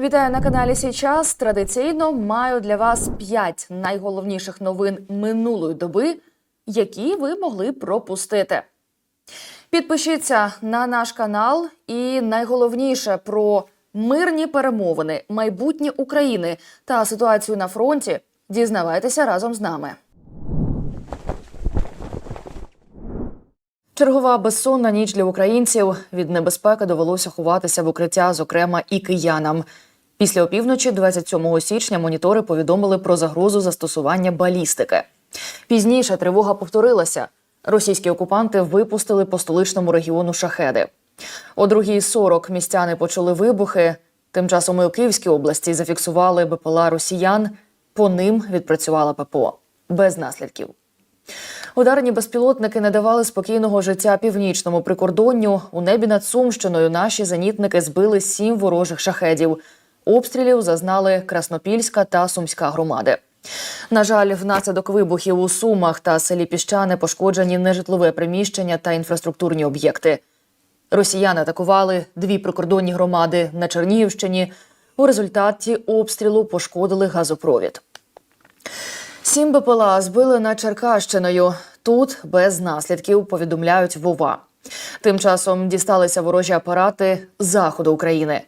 Вітаю на каналі Січас. Традиційно маю для вас 5 найголовніших новин минулої доби, які ви могли пропустити. Підпишіться на наш канал і найголовніше про мирні перемовини, майбутнє України та ситуацію на фронті. Дізнавайтеся разом з нами. Чергова безсонна ніч для українців від небезпеки довелося ховатися в укриття, зокрема і киянам. Після опівночі, 27 січня, монітори повідомили про загрозу застосування балістики. Пізніше тривога повторилася. Російські окупанти випустили по столичному регіону шахеди. О 2.40 містяни почули вибухи. Тим часом і у Київській області зафіксували БПЛА росіян. По ним відпрацювала ППО без наслідків. Ударні безпілотники не давали спокійного життя північному прикордонню. У небі над Сумщиною наші зенітники збили сім ворожих шахедів. Обстрілів зазнали Краснопільська та Сумська громади. На жаль, внаслідок вибухів у Сумах та селі Піщани пошкоджені нежитлове приміщення та інфраструктурні об'єкти. Росіяни атакували дві прикордонні громади на Чернігівщині. У результаті обстрілу пошкодили газопровід. Сім БПЛА збили над Черкащиною. Тут без наслідків повідомляють Вова. Тим часом дісталися ворожі апарати заходу України.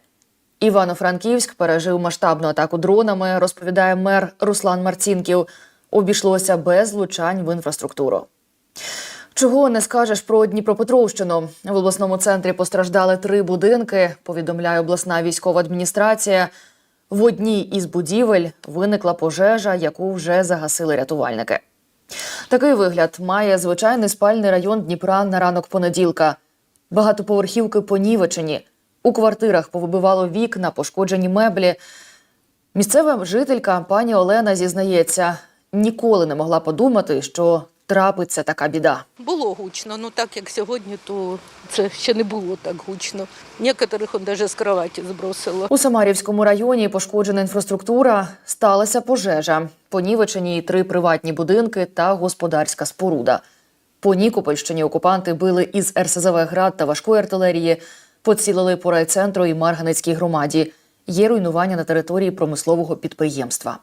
Івано-Франківськ пережив масштабну атаку дронами, розповідає мер Руслан Марцінків. Обійшлося без влучань в інфраструктуру. Чого не скажеш про Дніпропетровщину? В обласному центрі постраждали три будинки. Повідомляє обласна військова адміністрація. В одній із будівель виникла пожежа, яку вже загасили рятувальники. Такий вигляд має звичайний спальний район Дніпра на ранок понеділка. Багатоповерхівки понівечені. У квартирах повибивало вікна, пошкоджені меблі. Місцева жителька пані Олена зізнається, ніколи не могла подумати, що трапиться така біда. Було гучно, ну так як сьогодні, то це ще не було так гучно. Некоторих он навіть з кроваті збросило. У Самарівському районі пошкоджена інфраструктура, сталася пожежа. Понівечені три приватні будинки та господарська споруда. По Нікопольщині окупанти били із РСЗВ град та важкої артилерії, поцілили по райцентру і Марганецькій громаді. Є руйнування на території промислового підприємства.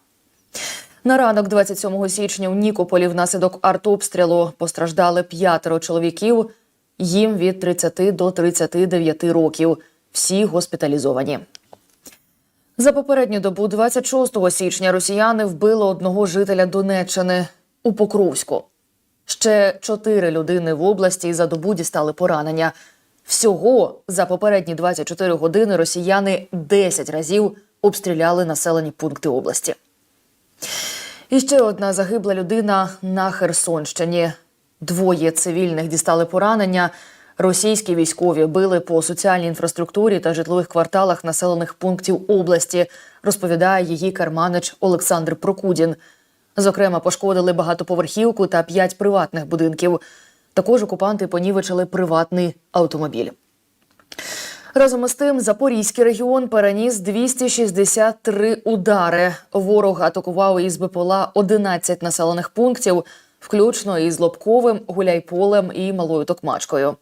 На ранок 27 січня у Нікополі внаслідок артобстрілу постраждали п'ятеро чоловіків. Їм від 30 до 39 років. Всі госпіталізовані. За попередню добу 26 січня росіяни вбили одного жителя Донеччини у Покровську. Ще чотири людини в області за добу дістали поранення. Всього за попередні 24 години росіяни 10 разів обстріляли населені пункти області. І ще одна загибла людина на Херсонщині. Двоє цивільних дістали поранення. Російські військові били по соціальній інфраструктурі та житлових кварталах населених пунктів області, розповідає її керманич Олександр Прокудін. Зокрема, пошкодили багатоповерхівку та п'ять приватних будинків. Також окупанти понівечили приватний автомобіль. Разом із тим, Запорізький регіон переніс 263 удари. Ворог атакував із БПЛА 11 населених пунктів, включно із Лобковим, Гуляйполем і Малою Токмачкою.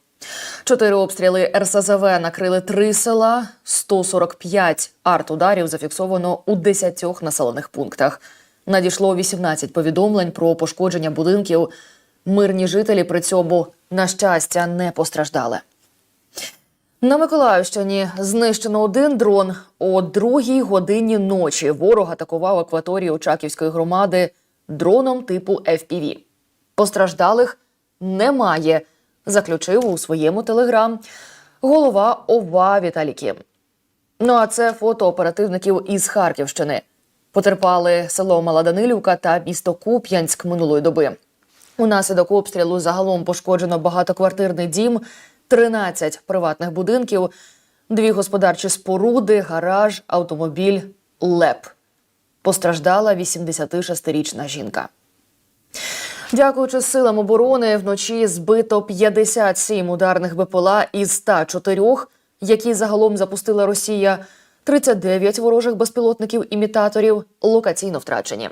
Чотири обстріли РСЗВ накрили три села, 145 артударів зафіксовано у 10 населених пунктах. Надійшло 18 повідомлень про пошкодження будинків. Мирні жителі при цьому, на щастя, не постраждали. На Миколаївщині знищено один дрон. О другій годині ночі ворог атакував акваторію Очаківської громади дроном типу FPV. Постраждалих немає, заключив у своєму телеграм голова ОВА Віталій Кім. Ну а це фото оперативників із Харківщини. Потерпали село Маладанилівка та місто Куп'янськ минулої доби. Унаслідок обстрілу загалом пошкоджено багатоквартирний дім, 13 приватних будинків, дві господарчі споруди, гараж, автомобіль, ЛЕП. Постраждала 86-річна жінка. Дякуючи силам оборони, вночі збито 57 ударних БПЛА із 104, які загалом запустила Росія. 39 ворожих безпілотників-імітаторів локаційно втрачені.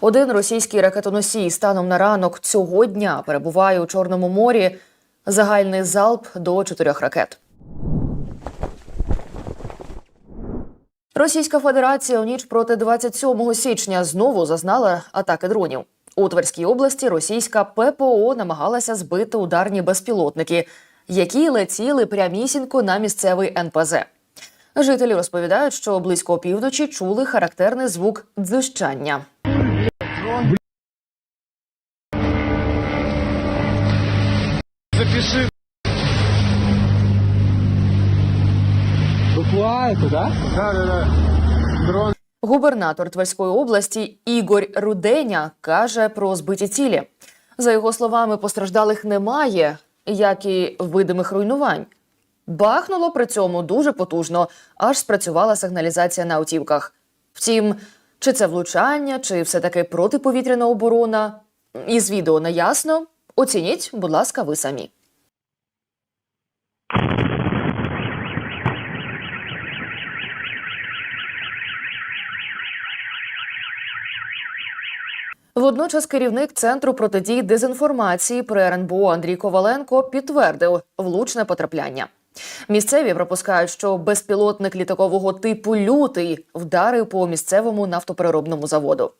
Один російський ракетоносій станом на ранок цього дня перебуває у Чорному морі. Загальний залп до чотирьох ракет. Російська Федерація у ніч проти 27 січня знову зазнала атаки дронів. У Тверській області російська ППО намагалася збити ударні безпілотники, які летіли прямісінько на місцевий НПЗ. Жителі розповідають, що близько опівночі чули характерний звук дзищання. Запиши. Буква это, да? Да, да, да. Дрон. Губернатор Тверської області Ігор Руденя каже про збиті цілі. За його словами, постраждалих немає, як і видимих руйнувань. Бахнуло при цьому дуже потужно, аж спрацювала сигналізація на автівках. Втім, чи це влучання, чи все таки протиповітряна оборона, із відео не ясно. Оцініть, будь ласка, ви самі. Водночас керівник центру протидії дезінформації при РНБО Андрій Коваленко підтвердив влучне потрапляння. Місцеві припускають, що безпілотник літакового типу лютий вдарив по місцевому нафтопереробному заводу.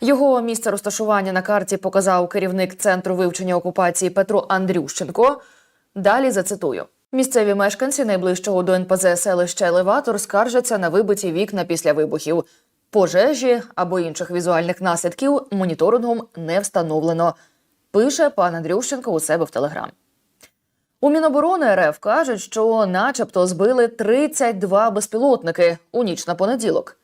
Його місце розташування на карті показав керівник центру вивчення окупації Петро Андрющенко. Далі зацитую. Місцеві мешканці найближчого до НПЗ селища Елеватор скаржаться на вибиті вікна після вибухів. Пожежі або інших візуальних наслідків моніторингом не встановлено. Пише пан Андрющенко у себе в телеграм. У Міноборони РФ кажуть, що, начебто, збили 32 безпілотники у ніч на понеділок.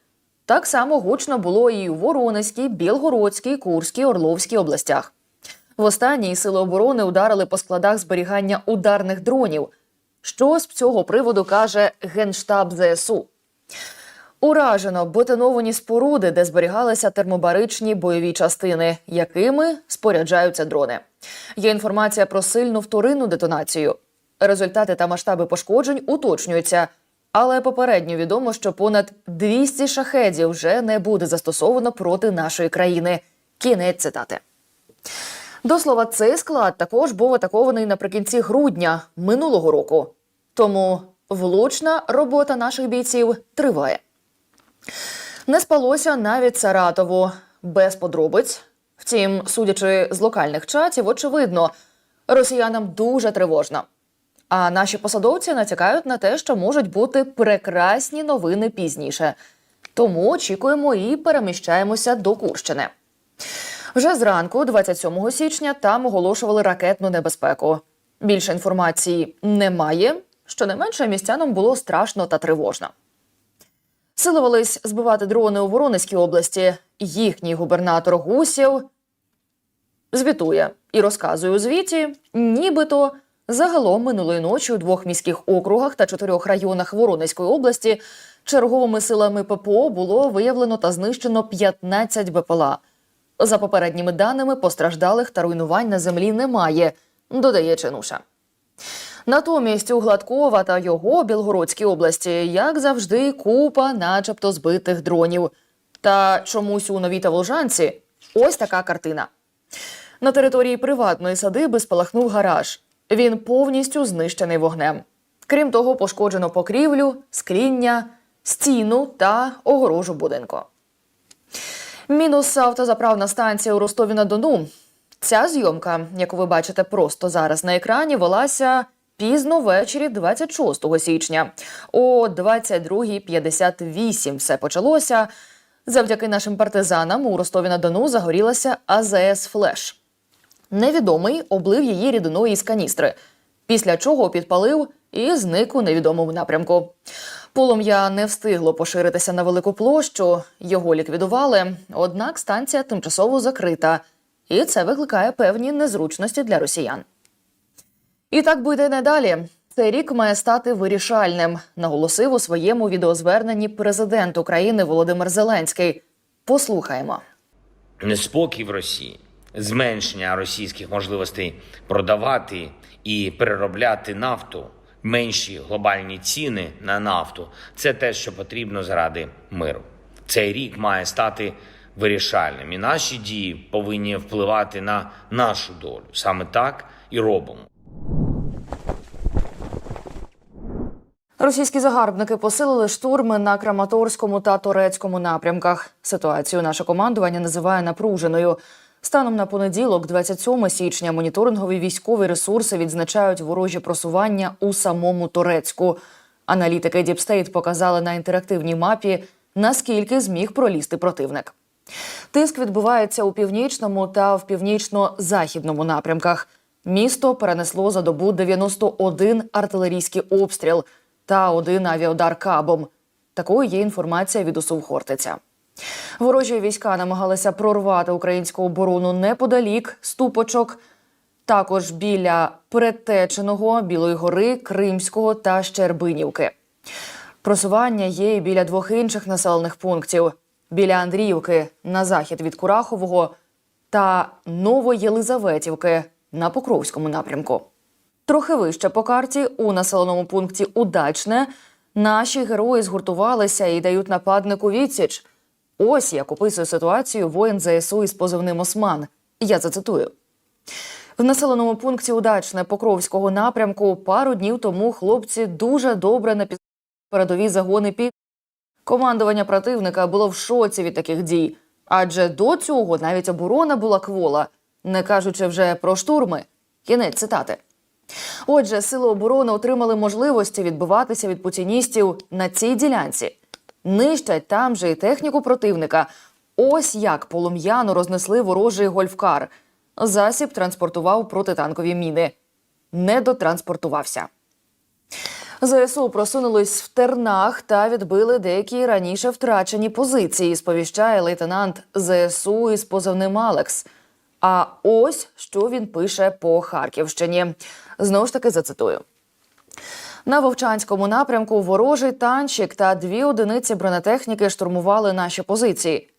Так само гучно було і у Воронезькій, Білгородській, Курській, Орловській областях. В останній сили оборони ударили по складах зберігання ударних дронів. Що з цього приводу каже Генштаб ЗСУ? Уражено бетоновані споруди, де зберігалися термобаричні бойові частини, якими споряджаються дрони. Є інформація про сильну вторинну детонацію. Результати та масштаби пошкоджень уточнюються, але попередньо відомо, що понад 200 шахедів вже не буде застосовано проти нашої країни. Кінець цитати. До слова, цей склад також був атакований наприкінці грудня минулого року. Тому влучна робота наших бійців триває. Не спалося навіть Саратову без подробиць. Втім, судячи з локальних чатів, очевидно, росіянам дуже тривожно. А наші посадовці натякають на те, що можуть бути прекрасні новини пізніше. Тому очікуємо і переміщаємося до Курщини. Вже зранку, 27 січня, там оголошували ракетну небезпеку. Більше інформації немає. Щонайменше містянам було страшно та тривожно. Силувались збивати дрони у Воронезькій області. Їхній губернатор Гусєв звітує і розказує у звіті, нібито загалом минулої ночі у двох міських округах та чотирьох районах Воронезької області черговими силами ППО було виявлено та знищено 15 БПЛА. За попередніми даними, постраждалих та руйнувань на землі немає, додає Чинуша. Натомість у Гладкова та його Білгородській області, як завжди, купа, начебто, збитих дронів. Та чомусь у новій Таволжанці ось така картина. На території приватної садиби спалахнув гараж. Він повністю знищений вогнем. Крім того, пошкоджено покрівлю, скління, стіну та огорожу будинку. Мінус автозаправна станція у Ростові на Дону. Ця зйомка, яку ви бачите просто зараз на екрані, велася пізно ввечері 26 січня. О 22.58 все почалося. Завдяки нашим партизанам у Ростові на Дону загорілася АЗС Флеш. Невідомий облив її рідиною із каністри, після чого підпалив і зник у невідомому напрямку. Полум'я не встигло поширитися на велику площу, його ліквідували, однак станція тимчасово закрита, і це викликає певні незручності для росіян. І так буде й надалі. Цей рік має стати вирішальним, наголосив у своєму відеозверненні президент України Володимир Зеленський. Послухаємо. неспокій в Росії, зменшення російських можливостей продавати і переробляти нафту, менші глобальні ціни на нафту це те, що потрібно заради миру. Цей рік має стати вирішальним, і наші дії повинні впливати на нашу долю. Саме так і робимо. Російські загарбники посилили штурми на Краматорському та Торецькому напрямках. Ситуацію наше командування називає напруженою. Станом на понеділок, 27 січня, моніторингові військові ресурси відзначають ворожі просування у самому Торецьку. Аналітики Діпстейт показали на інтерактивній мапі, наскільки зміг пролізти противник. Тиск відбувається у північному та в північно-західному напрямках. Місто перенесло за добу 91 артилерійський обстріл та один авіаудар кабом. Такою є інформація від УСУ Хортиця. Ворожі війська намагалися прорвати українську оборону неподалік ступочок, також біля Перетеченого, Білої гори, Кримського та Щербинівки. Просування є і біля двох інших населених пунктів: біля Андріївки на захід від Курахового та Новоєлизаветівки на Покровському напрямку. Трохи вище по карті у населеному пункті Удачне наші герої згуртувалися і дають нападнику відсіч. Ось як описує ситуацію воїн ЗСУ із позивним Осман. Я зацитую. В населеному пункті Удачне Покровського напрямку пару днів тому хлопці дуже добре напізнали передові загони під. Командування противника було в шоці від таких дій, адже до цього навіть оборона була квола, не кажучи вже про штурми. Кінець цитати. Отже, сили оборони отримали можливості відбиватися від путіністів на цій ділянці. Нищать там же і техніку противника. Ось як полум'яно рознесли ворожий гольфкар. Засіб транспортував протитанкові міни. Не дотранспортувався. ЗСУ просунулись в тернах та відбили деякі раніше втрачені позиції. Сповіщає лейтенант ЗСУ із позивним Алекс. А ось що він пише по Харківщині. Знову ж таки зацитую. На Вовчанському напрямку ворожий танчик та дві одиниці бронетехніки штурмували наші позиції.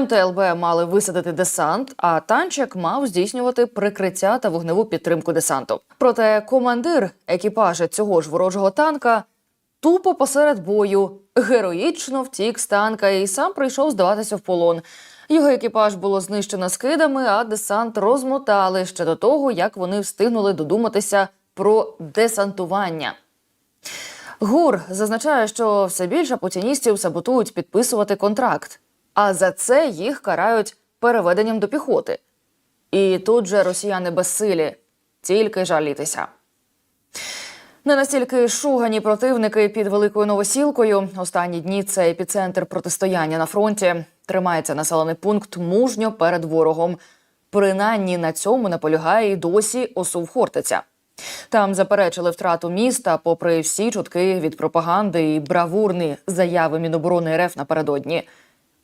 МТЛБ мали висадити десант, а танчик мав здійснювати прикриття та вогневу підтримку десанту. Проте командир екіпажа цього ж ворожого танка тупо посеред бою героїчно втік з танка і сам прийшов здаватися в полон. Його екіпаж було знищено скидами, а десант розмотали ще до того, як вони встигнули додуматися про десантування. ГУР зазначає, що все більше путіністів саботують підписувати контракт, а за це їх карають переведенням до піхоти. І тут же росіяни безсилі, тільки жалітися. Не настільки шугані противники під великою новосілкою. Останні дні це епіцентр протистояння на фронті. Тримається населений пункт мужньо перед ворогом. Принаймні на цьому наполягає і досі осув Хортиця. Там заперечили втрату міста, попри всі чутки від пропаганди і бравурні заяви Міноборони РФ напередодні.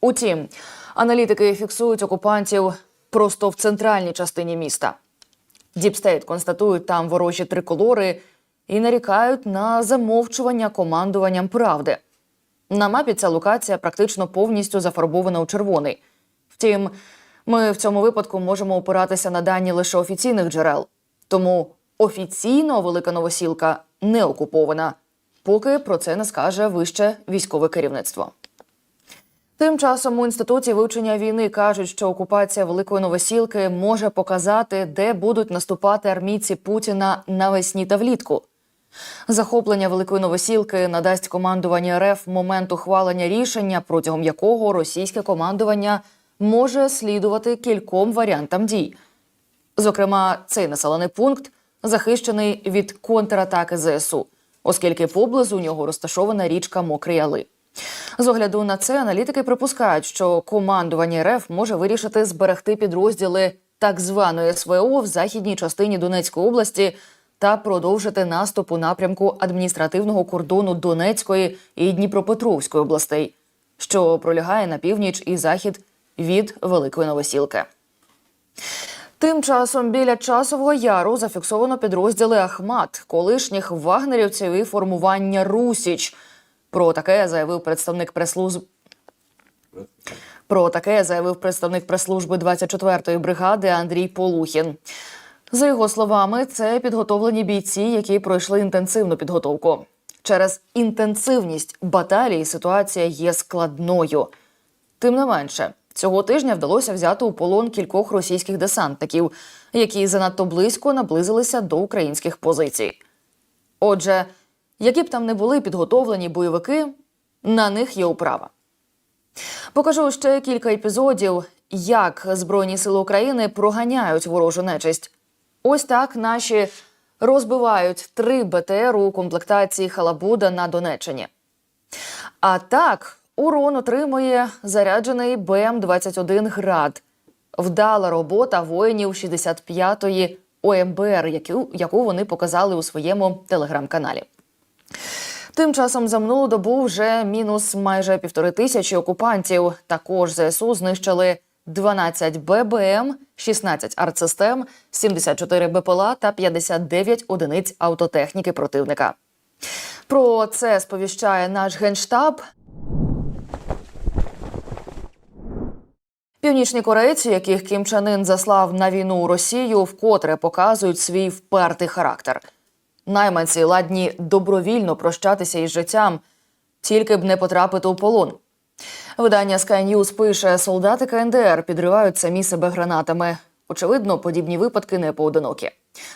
Утім, аналітики фіксують окупантів просто в центральній частині міста. Діпстейт констатують там ворожі триколори і нарікають на замовчування командуванням правди. На мапі ця локація практично повністю зафарбована у червоний. Втім, ми в цьому випадку можемо опиратися на дані лише офіційних джерел. Тому офіційно Велика Новосілка не окупована, поки про це не скаже вище військове керівництво. Тим часом у інституті вивчення війни кажуть, що окупація Великої Новосілки може показати, де будуть наступати армійці Путіна навесні та влітку. Захоплення Великої Новосілки надасть командування РФ момент ухвалення рішення, протягом якого російське командування може слідувати кільком варіантам дій. Зокрема, цей населений пункт захищений від контратаки ЗСУ, оскільки поблизу нього розташована річка Мокрий Яли. З огляду на це аналітики припускають, що командування РФ може вирішити зберегти підрозділи так званої СВО в західній частині Донецької області та продовжити наступ у напрямку адміністративного кордону Донецької і Дніпропетровської областей, що пролягає на північ і захід від Великої Новосілки. Тим часом біля часового яру зафіксовано підрозділи Ахмат, колишніх вагнерівців і формування Русіч. Про таке заявив представник прес-служб... Про таке заявив представник прес-служби 24-ї бригади Андрій Полухін. За його словами, це підготовлені бійці, які пройшли інтенсивну підготовку. Через інтенсивність баталії ситуація є складною. Тим не менше, цього тижня вдалося взяти у полон кількох російських десантників, які занадто близько наблизилися до українських позицій. Отже, Які б там не були підготовлені бойовики, на них є управа. Покажу ще кілька епізодів, як Збройні сили України проганяють ворожу нечисть. Ось так наші розбивають три БТР у комплектації Халабуда на Донеччині. А так, урон отримує заряджений БМ-21 град. Вдала робота воїнів 65-ї ОМБР, яку, яку вони показали у своєму телеграм-каналі. Тим часом за минулу добу вже мінус майже півтори тисячі окупантів. Також ЗСУ знищили 12 ББМ, 16 артсистем, 74 БПЛА та 59 одиниць автотехніки противника. Про це сповіщає наш генштаб. Північні корейці, яких Кім Чен Ын заслав на війну у Росію, вкотре показують свій впертий характер. Найманці ладні добровільно прощатися із життям, тільки б не потрапити у полон. Видання Sky News пише: солдати КНДР підривають самі себе гранатами. Очевидно, подібні випадки не поодинокі.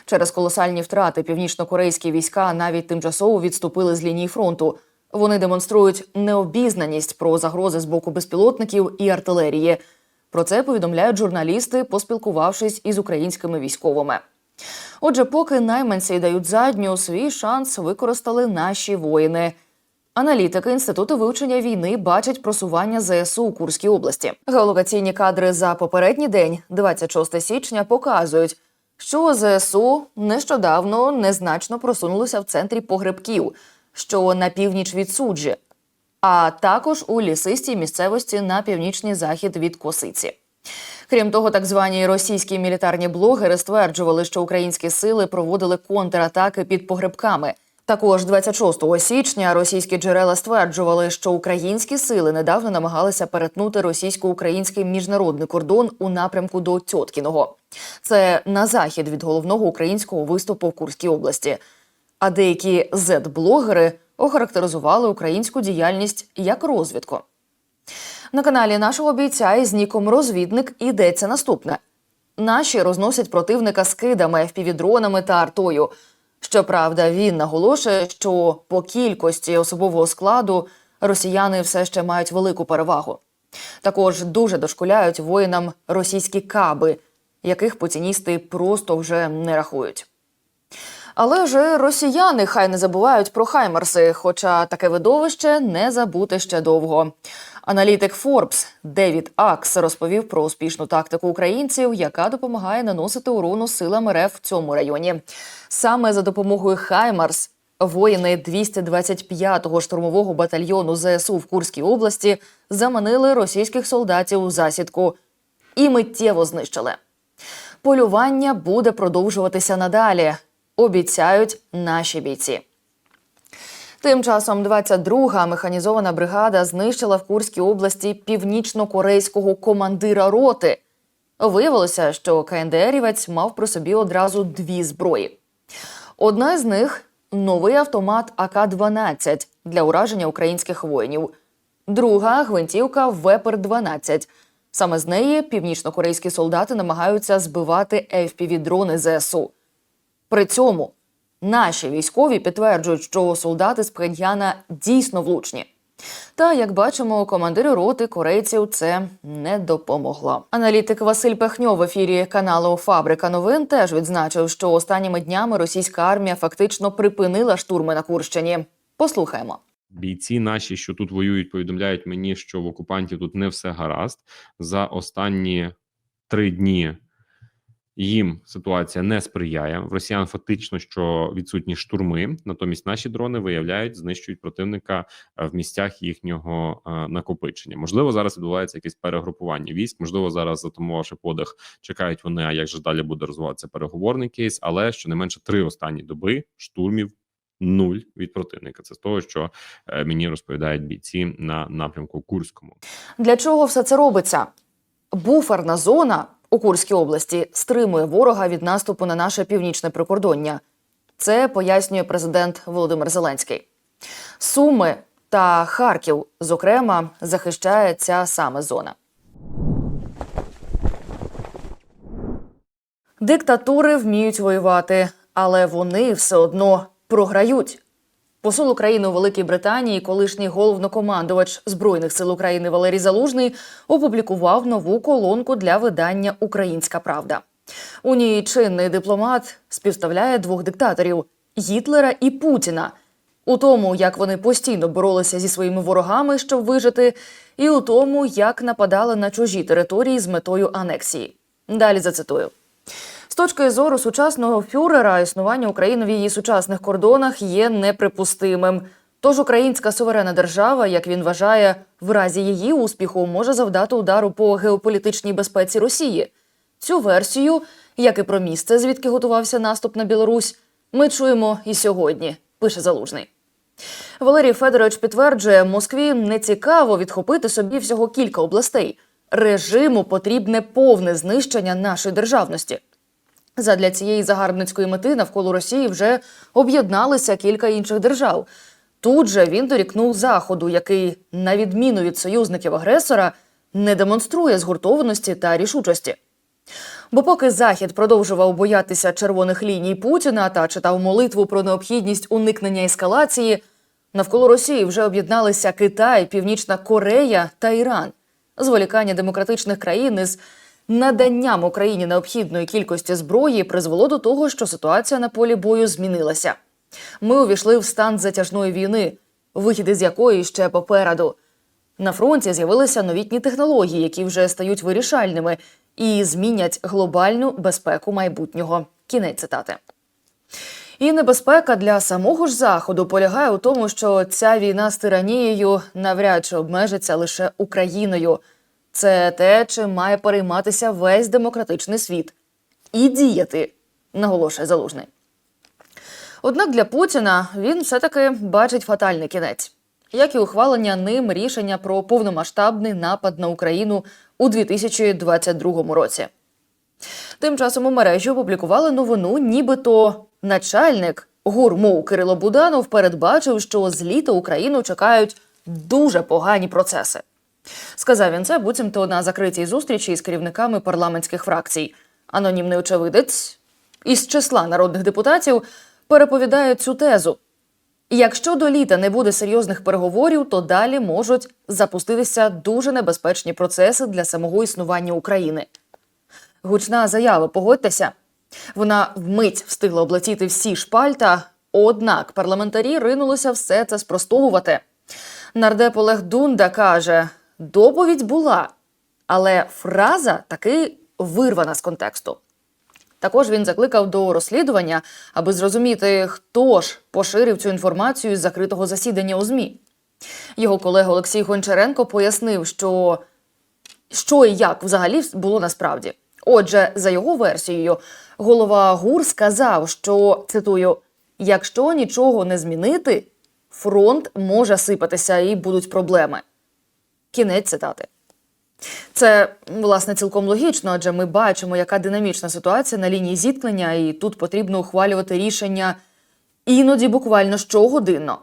Через колосальні втрати північнокорейські війська навіть тимчасово відступили з лінії фронту. Вони демонструють необізнаність про загрози з боку безпілотників і артилерії. Про це повідомляють журналісти, поспілкувавшись із українськими військовими. Отже, поки найманці дають задню, свій шанс використали наші воїни. Аналітики інституту вивчення війни бачать просування ЗСУ у Курській області. Геолокаційні кадри за попередній день, 26 січня, показують, що ЗСУ нещодавно незначно просунулося в центрі погребків, що на північ від суджі, а також у лісистій місцевості на північний захід від Косиці. Крім того, так звані російські мілітарні блогери стверджували, що українські сили проводили контратаки під погребками. Також 26 січня російські джерела стверджували, що українські сили недавно намагалися перетнути російсько-український міжнародний кордон у напрямку до Тьоткіного. Це на захід від головного українського виступу в Курській області. А деякі зет-блогери охарактеризували українську діяльність як розвідку. На каналі нашого бійця із ніком розвідник йдеться наступне: наші розносять противника скидами, FPV-дронами та артою. Щоправда, він наголошує, що по кількості особового складу росіяни все ще мають велику перевагу. Також дуже дошкуляють воїнам російські каби, яких путіністи просто вже не рахують. Але ж росіяни хай не забувають про хаймерси, хоча таке видовище не забути ще довго. Аналітик Forbes Девід Акс розповів про успішну тактику українців, яка допомагає наносити урону силам РФ в цьому районі. Саме за допомогою Хаймарс воїни 225-го штурмового батальйону ЗСУ в Курській області заманили російських солдатів у засідку і миттєво знищили. Полювання буде продовжуватися надалі, обіцяють наші бійці. Тим часом 22-га механізована бригада знищила в Курській області північно-корейського командира роти. Виявилося, що КНДРівець мав при собі одразу дві зброї. Одна з них новий автомат АК-12 для ураження українських воїнів. Друга гвинтівка Вепер-12. Саме з неї північно-корейські солдати намагаються збивати FPV-дрони ЗСУ. При цьому наші військові підтверджують, що солдати з Пхеньяна дійсно влучні. Та як бачимо, командиру роти корейців це не допомогло. Аналітик Василь Пехньо в ефірі каналу Фабрика новин теж відзначив, що останніми днями російська армія фактично припинила штурми на Курщині. Послухаємо. Бійці наші, що тут воюють, повідомляють мені, що в окупантів тут не все гаразд. За останні три дні їм ситуація не сприяє. В росіян фактично що відсутні штурми. Натомість наші дрони виявляють, знищують противника е, в місцях їхнього е, накопичення. Можливо, зараз відбувається якесь перегрупування військ. Можливо, зараз затамувавши подих, чекають вони. А як же далі буде розвиватися переговорний кейс? Але щонайменше три останні доби штурмів нуль від противника. Це з того, що е, мені розповідають бійці на напрямку Курському. Для чого все це робиться? Буферна зона у Курській області стримує ворога від наступу на наше північне прикордоння. Це пояснює президент Володимир Зеленський. Суми та Харків, зокрема, захищає ця саме зона. Диктатури вміють воювати, але вони все одно програють. Посол України у Великій Британії, колишній головнокомандувач Збройних сил України Валерій Залужний опублікував нову колонку для видання Українська Правда. У ній чинний дипломат співставляє двох диктаторів Гітлера і Путіна у тому, як вони постійно боролися зі своїми ворогами, щоб вижити, і у тому, як нападали на чужі території з метою анексії. Далі зацитую. З точки зору сучасного фюрера, існування України в її сучасних кордонах є неприпустимим. Тож українська суверенна держава, як він вважає, в разі її успіху може завдати удару по геополітичній безпеці Росії. Цю версію, як і про місце, звідки готувався наступ на Білорусь, ми чуємо і сьогодні, пише Залужний. Валерій Федорович підтверджує, Москві не цікаво відхопити собі всього кілька областей. Режиму потрібне повне знищення нашої державності. Задля цієї загарбницької мети навколо Росії вже об'єдналися кілька інших держав. Тут же він дорікнув Заходу, який, на відміну від союзників агресора, не демонструє згуртованості та рішучості. Бо поки Захід продовжував боятися червоних ліній Путіна та читав молитву про необхідність уникнення ескалації, навколо Росії вже об'єдналися Китай, Північна Корея та Іран. Зволікання демократичних країн із наданням Україні необхідної кількості зброї призвело до того, що ситуація на полі бою змінилася. Ми увійшли в стан затяжної війни, вихід із якої ще попереду. На фронті з'явилися новітні технології, які вже стають вирішальними і змінять глобальну безпеку майбутнього. Кінець цитати. І небезпека для самого ж заходу полягає у тому, що ця війна з тиранією навряд чи обмежиться лише Україною. Це те, чим має перейматися весь демократичний світ і діяти, наголошує залужний. Однак для Путіна він все-таки бачить фатальний кінець, як і ухвалення ним рішення про повномасштабний напад на Україну у 2022 році. Тим часом у мережі опублікували новину, нібито начальник гурму Кирило Буданов передбачив, що з літа Україну чекають дуже погані процеси. Сказав він це буцімто на закритій зустрічі із керівниками парламентських фракцій. Анонімний очевидець із числа народних депутатів переповідає цю тезу. Якщо до літа не буде серйозних переговорів, то далі можуть запуститися дуже небезпечні процеси для самого існування України. Гучна заява, погодьтеся. Вона вмить встигла облетіти всі шпальта, однак парламентарі ринулися все це спростовувати. Нардеп Олег Дунда каже: доповідь була, але фраза таки вирвана з контексту. Також він закликав до розслідування, аби зрозуміти, хто ж поширив цю інформацію з закритого засідання у ЗМІ. Його колега Олексій Гончаренко пояснив, що що і як взагалі було насправді. Отже, за його версією, голова ГУР сказав, що цитую: якщо нічого не змінити, фронт може сипатися і будуть проблеми. Кінець цитати. Це власне цілком логічно, адже ми бачимо, яка динамічна ситуація на лінії зіткнення, і тут потрібно ухвалювати рішення іноді буквально щогодинно.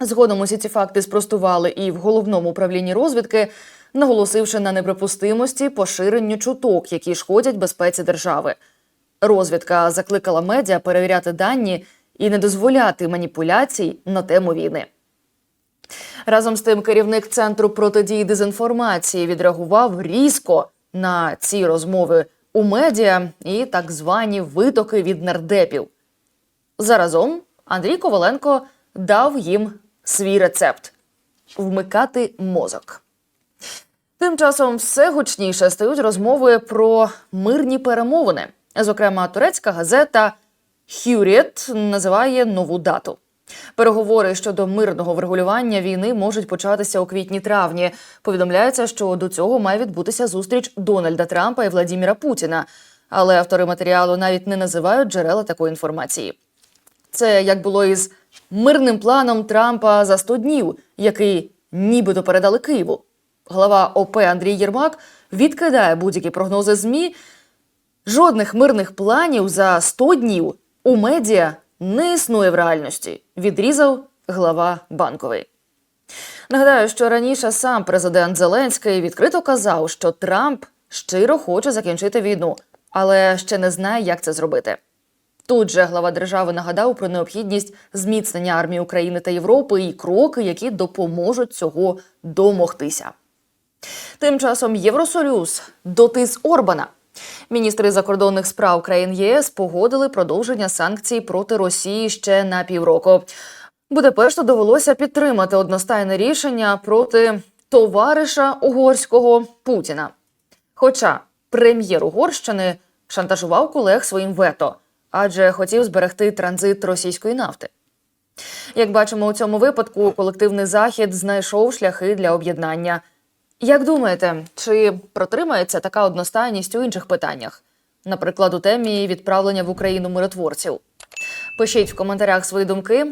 Згодом усі ці факти спростували і в головному управлінні розвідки, наголосивши на неприпустимості поширенню чуток, які шкодять безпеці держави. Розвідка закликала медіа перевіряти дані і не дозволяти маніпуляцій на тему війни. Разом з тим, керівник центру протидії дезінформації відреагував різко на ці розмови у медіа і так звані витоки від нардепів. Заразом Андрій Коваленко дав їм свій рецепт вмикати мозок. Тим часом все гучніше стають розмови про мирні перемовини. Зокрема, турецька газета Хюріт називає нову дату. Переговори щодо мирного врегулювання війни можуть початися у квітні-травні. Повідомляється, що до цього має відбутися зустріч Дональда Трампа і Владіміра Путіна. Але автори матеріалу навіть не називають джерела такої інформації. Це як було із мирним планом Трампа за 100 днів, який нібито передали Києву. Глава ОП Андрій Єрмак відкидає будь-які прогнози ЗМІ. Жодних мирних планів за 100 днів у медіа не існує в реальності, відрізав глава банковий. Нагадаю, що раніше сам президент Зеленський відкрито казав, що Трамп щиро хоче закінчити війну, але ще не знає, як це зробити. Тут же глава держави нагадав про необхідність зміцнення армії України та Європи і кроки, які допоможуть цього домогтися. Тим часом Євросоюз дотис Орбана. Міністри закордонних справ країн ЄС погодили продовження санкцій проти Росії ще на півроку. Будапешту довелося підтримати одностайне рішення проти товариша угорського Путіна. Хоча прем'єр Угорщини шантажував колег своїм вето, адже хотів зберегти транзит російської нафти. Як бачимо, у цьому випадку колективний захід знайшов шляхи для об'єднання. Як думаєте, чи протримається така одностайність у інших питаннях? Наприклад, у темі відправлення в Україну миротворців? Пишіть в коментарях свої думки.